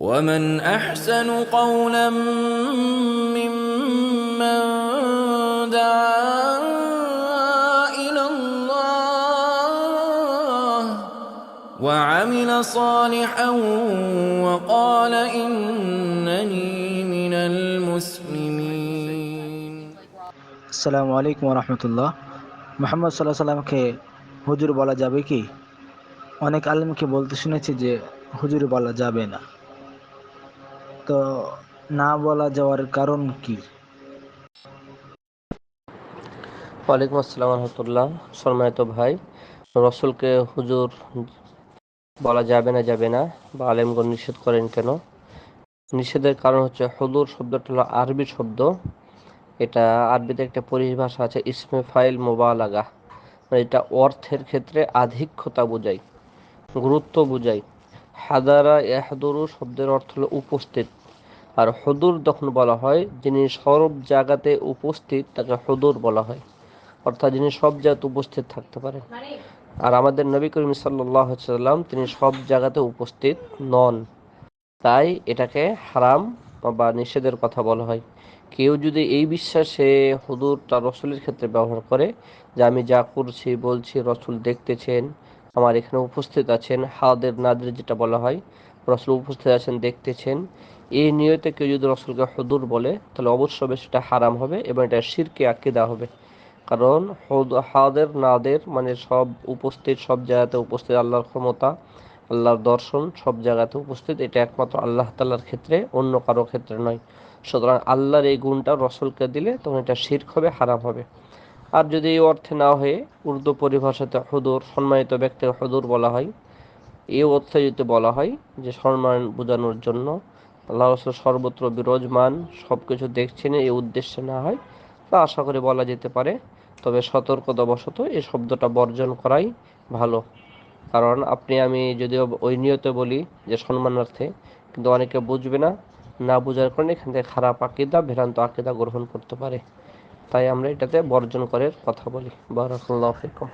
ومن احسن قولا ممن دعا الى الله وعمل صالحا وقال انني من المسلمين আসসালামু আলাইকুম রহমতুল্লাহ মোহাম্মদ সাল্লাহ সাল্লামকে হুজুর বলা যাবে কি অনেক আলেমকে বলতে শুনেছি যে হুজুর বলা যাবে না তো না বলা যাওয়ার কারণ কি? ওয়ালাইকুম আসসালাম রহমতুল্লাহ। সম্মানিত ভাই, রসুলকে হুজুর বলা যাবে না যাবে না বা আলেমগণ নিষেধ করেন কেন? নিষেধের কারণ হচ্ছে হুদুর শব্দটা হলো আরবি শব্দ। এটা আরবিতে একটা পরিভাষা আছে, ইসমে ফাইল মোবালাগা। মানে এটা অর্থের ক্ষেত্রে আধিক্যতা বোঝায়, গুরুত্ব বোঝায়। হাদারা ইয়াহদুরু শব্দের অর্থ হলো উপস্থিত। আর হদুর যখন বলা হয়, যিনি সব জায়গাতে উপস্থিত, তাকে হদুর বলা হয়। অর্থাৎ যিনি সব জায়গাতে উপস্থিত থাকতে পারে। আর আমাদের নবী করিম সাল্লাম তিনি সব জায়গাতে উপস্থিত নন। তাই এটাকে হারাম বা নিষেধের কথা বলা হয়। কেউ যদি এই বিশ্বাসে হুদুর তার রসুলের ক্ষেত্রে ব্যবহার করে যে আমি যা করছি, বলছি, রসুল দেখতেছেন আমার এখানে উপস্থিত আছেন হাদের নাদের যেটা বলা হয়। রসুল উপস্থিত আছেন, দেখতেছেন। এই নিয়তে কেউ যদি রসুলকে হুদুর বলে, তাহলে অবশ্যই সেটা হারাম হবে এবং এটা শিরকে আকিদা হবে। কারণ হুদ- হাদের নাদের মানে সব উপস্থিত, সব জায়গাতে উপস্থিত আল্লাহর ক্ষমতা, আল্লাহর দর্শন সব জায়গাতে উপস্থিত। এটা একমাত্র আল্লাহ তাল্লার ক্ষেত্রে, অন্য কারও ক্ষেত্রে নয়। সুতরাং আল্লাহর এই গুণটা রসুলকে দিলে তখন এটা শির্ক হবে, হারাম হবে। আর যদি এই অর্থে না হয়ে উর্দু পরিভাষাতে হুদুর, সম্মানিত ব্যক্তির হুদুর বলা হয়, এই অর্থে যদি বলা হয় যে সম্মান বোঝানোর জন্য, আল্লাহ রসুল সর্বত্র বিরাজমান সব কিছু দেখছেন, এই উদ্দেশ্যে না হয়, তা আশা করে বলা যেতে পারে। তবে সতর্কতাবশত এই শব্দটা বর্জন করাই ভালো। কারণ আপনি, আমি যদিও ওই নিয়তে বলি যে সম্মানার্থে, কিন্তু অনেকে বুঝবে না। না বোঝার কারণে এখান থেকে খারাপ আকিদা, ভ্রান্ত আকিদা গ্রহণ করতে পারে। তাই আমরা এটাতে বর্জন করার কথা বলি। বারাকাল্লাহু ফিকুম।